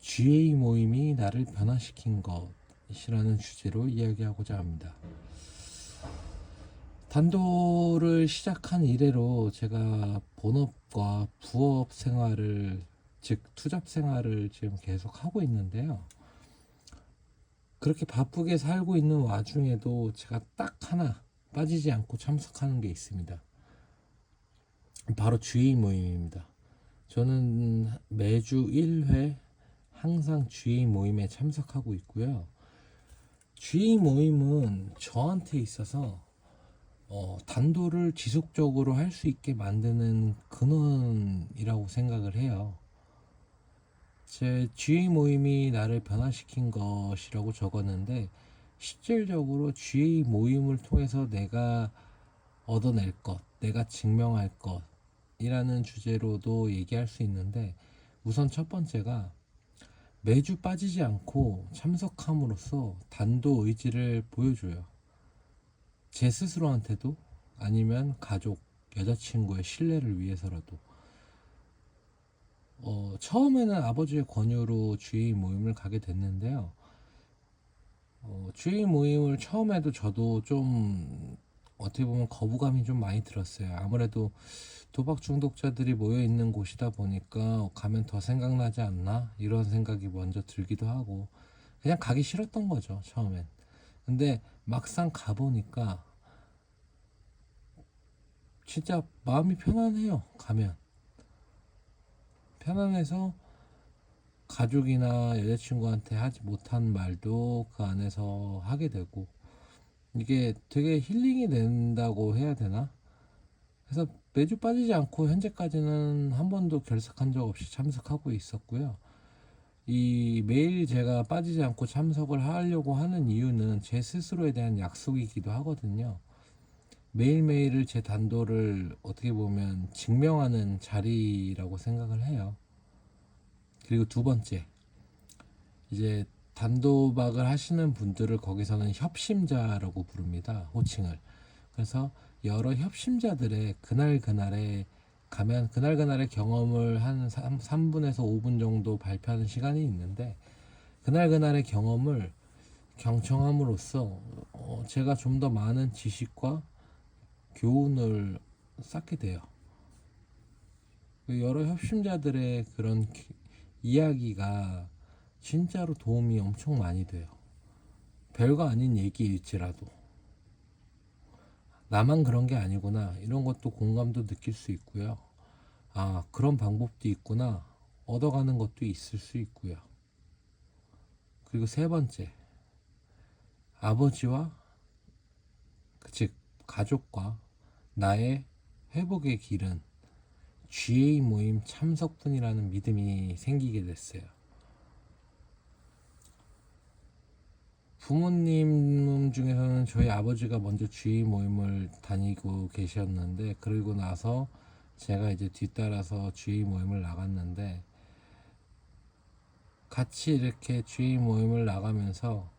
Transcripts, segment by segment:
GA 모임이 나를 변화시킨 것이라는 주제로 이야기하고자 합니다. 단도를 시작한 이래로 제가 본업과 부업 생활을 즉 투잡 생활을 지금 계속 하고 있는데요. 그렇게 바쁘게 살고 있는 와중에도 제가 딱 하나 빠지지 않고 참석하는 게 있습니다. 바로 GA 모임입니다. 저는 매주 1회 항상 GA 모임에 참석하고 있고요. GA 모임은 저한테 있어서 어, 단도를 지속적으로 할 수 있게 만드는 근원이라고 생각을 해요. 제 GA 모임이 나를 변화시킨 것이라고 적었는데 실질적으로 GA 모임을 통해서 내가 얻어낼 것, 내가 증명할 것이라는 주제로도 얘기할 수 있는데 우선 첫 번째가 매주 빠지지 않고 참석함으로써 단도 의지를 보여줘요. 제 스스로한테도 아니면 가족, 여자친구의 신뢰를 위해서라도. 어, 처음에는 아버지의 권유로 GA 모임을 가게 됐는데요. 어, GA 모임을 처음에도 저도 좀 어떻게 보면 거부감이 좀 많이 들었어요. 아무래도 도박 중독자들이 모여 있는 곳이다 보니까 가면 더 생각나지 않나 이런 생각이 먼저 들기도 하고 그냥 가기 싫었던 거죠 처음엔. 근데 막상 가 보니까 진짜 마음이 편안해요 가면 편안해서 가족이나 여자친구한테 하지 못한 말도 그 안에서 하게 되고 이게 되게 힐링이 된다고 해야 되나? 그래서 매주 빠지지 않고 현재까지는 한 번도 결석한 적 없이 참석하고 있었고요. 이 매일 제가 빠지지 않고 참석을 하려고 하는 이유는 제 스스로에 대한 약속이기도 하거든요. 매일매일을 제 단도를 어떻게 보면 증명하는 자리라고 생각을 해요. 그리고 두 번째, 이제 단도박을 하시는 분들을 거기서는 협심자라고 부릅니다. 호칭을. 그래서 여러 협심자들의 그날 그날에 가면 그날 그날의 경험을 한 3, 3분에서 5분 정도 발표하는 시간이 있는데 그날 그날의 경험을 경청함으로써 어, 제가 좀 더 많은 지식과 교훈을 쌓게 돼요. 그 여러 협심자들의 그런 기- 이야기가 진짜로 도움이 엄청 많이 돼요. 별거 아닌 얘기일지라도. 나만 그런 게 아니구나. 이런 것도 공감도 느낄 수 있고요. 아, 그런 방법도 있구나. 얻어가는 것도 있을 수 있고요. 그리고 세 번째. 아버지와, 즉, 가족과 나의 회복의 길은 GA 모임 참석분이라는 믿음이 생기게 됐어요. 부모님 중에서는 저희 아버지가 먼저 GA 모임을 다니고 계셨는데 그러고 나서 제가 이제 뒤따라서 GA 모임을 나갔는데 같이 이렇게 GA 모임을 나가면서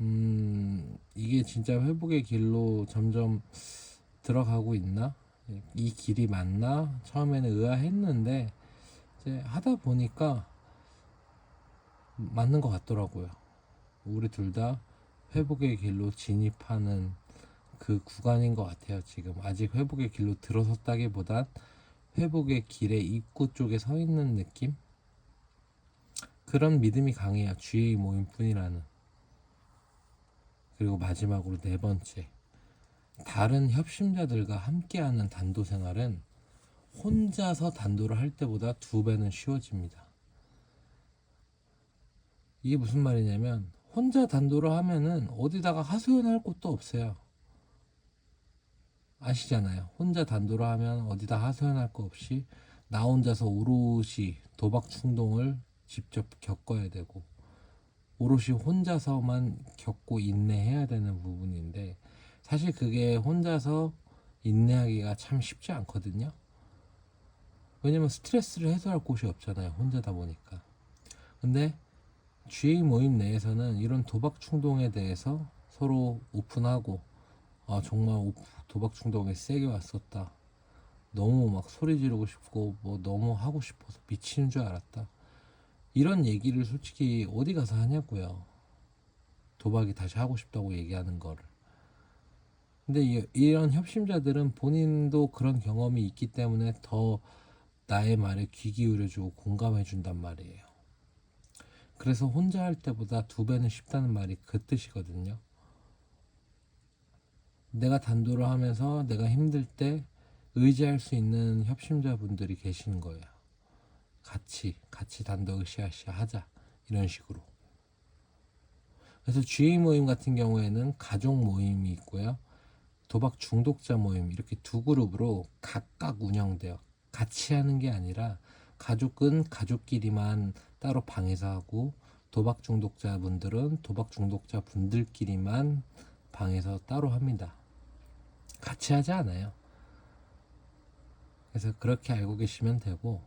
음 이게 진짜 회복의 길로 점점 들어가고 있나 이 길이 맞나 처음에는 의아했는데 이제 하다 보니까 맞는 것 같더라고요. 우리 둘 다 회복의 길로 진입하는 그 구간인 것 같아요. 지금 아직 회복의 길로 들어섰다기보단 회복의 길의 입구 쪽에 서 있는 느낌? 그런 믿음이 강해요. GA 모임뿐이라는. 그리고 마지막으로 네 번째. 다른 협심자들과 함께하는 단도 생활은 혼자서 단도를 할 때보다 두 배는 쉬워집니다. 이게 무슨 말이냐면 혼자 단도를 하면은 어디다가 하소연할 곳도 없어요. 아시잖아요. 혼자 단도를 하면 어디다 하소연할 거 없이 나 혼자서 오롯이 도박 충동을 직접 겪어야 되고 오롯이 혼자서만 겪고 인내해야 되는 부분인데 사실 그게 혼자서 인내하기가 참 쉽지 않거든요. 왜냐면 스트레스를 해소할 곳이 없잖아요. 혼자다 보니까. 근데 GA 모임 내에서는 이런 도박 충동에 대해서 서로 오픈하고 아 정말 오- 도박 충동이 세게 왔었다. 너무 막 소리 지르고 싶고 뭐 너무 하고 싶어서 미치는 줄 알았다. 이런 얘기를 솔직히 어디 가서 하냐고요. 도박이 다시 하고 싶다고 얘기하는 거를. 근데 이, 이런 협심자들은 본인도 그런 경험이 있기 때문에 더 나의 말에 귀 기울여주고 공감해 준단 말이에요. 그래서 혼자 할 때보다 두 배는 쉽다는 말이 그 뜻이거든요. 내가 단도를 하면서 내가 힘들 때 의지할 수 있는 협심자분들이 계시는 거예요. 같이 같이 단도 으쌰으쌰 하자 이런 식으로. 그래서 GA 모임 같은 경우에는 가족 모임이 있고요. 도박 중독자 모임 이렇게 두 그룹으로 각각 운영돼요. 같이 하는 게 아니라 가족은 가족끼리만 따로 방에서 하고 도박 중독자 분들은 도박 중독자 분들끼리만 방에서 따로 합니다. 같이 하지 않아요. 그래서 그렇게 알고 계시면 되고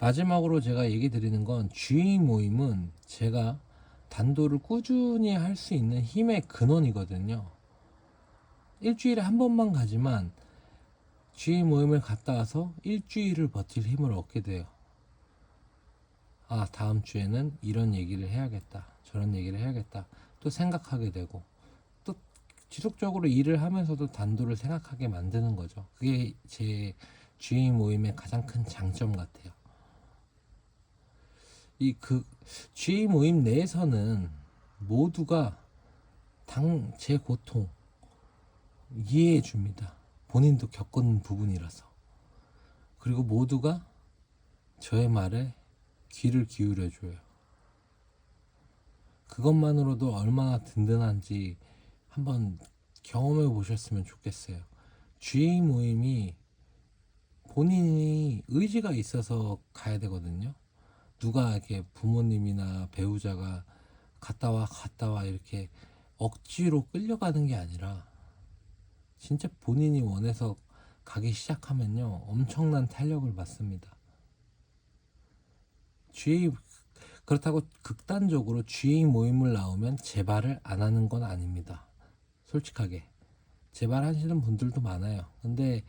마지막으로 제가 얘기 드리는 건 GA 모임은 제가 단도를 꾸준히 할 수 있는 힘의 근원이거든요. 일주일에 한 번만 가지만 GA 모임을 갔다 와서 일주일을 버틸 힘을 얻게 돼요. 아, 다음 주에는 이런 얘기를 해야겠다. 저런 얘기를 해야겠다. 또 생각하게 되고 또 지속적으로 일을 하면서도 단도를 생각하게 만드는 거죠. 그게 제 GA 모임의 가장 큰 장점 같아요. 이그 GA 모임 내에서는 모두가 당 제 고통 이해해 줍니다. 본인도 겪은 부분이라서. 그리고 모두가 저의 말에 귀를 기울여 줘요. 그것만으로도 얼마나 든든한지 한번 경험해 보셨으면 좋겠어요. GA 모임이 본인이 의지가 있어서 가야 되거든요. 누가 이렇게 부모님이나 배우자가 갔다 와 갔다 와 이렇게 억지로 끌려가는 게 아니라 진짜 본인이 원해서 가기 시작하면요 엄청난 탄력을 받습니다. GA 그렇다고 극단적으로 GA 모임을 나오면 재발을 안 하는 건 아닙니다. 솔직하게 재발하시는 분들도 많아요. 근데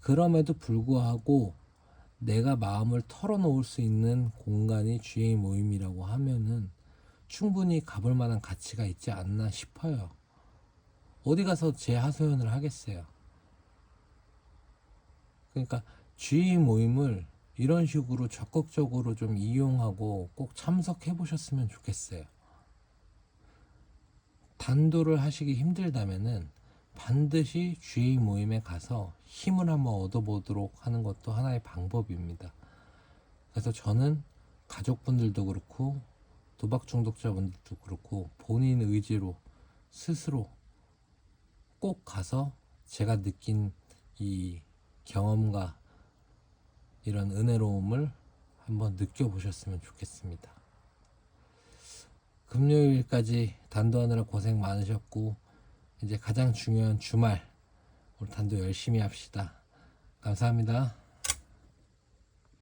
그럼에도 불구하고 내가 마음을 털어놓을 수 있는 공간이 GA 모임이라고 하면은 충분히 가볼 만한 가치가 있지 않나 싶어요. 어디 가서 제 하소연을 하겠어요. 그러니까 GA 모임을 이런 식으로 적극적으로 좀 이용하고 꼭 참석해 보셨으면 좋겠어요. 단도를 하시기 힘들다면은 반드시 GA 모임에 가서 힘을 한번 얻어보도록 하는 것도 하나의 방법입니다. 그래서 저는 가족분들도 그렇고 도박 중독자분들도 그렇고 본인 의지로 스스로 꼭 가서 제가 느낀 이 경험과 이런 은혜로움을 한번 느껴보셨으면 좋겠습니다. 금요일까지 단도하느라 고생 많으셨고 이제 가장 중요한 주말 우리 단도 열심히 합시다. 감사합니다.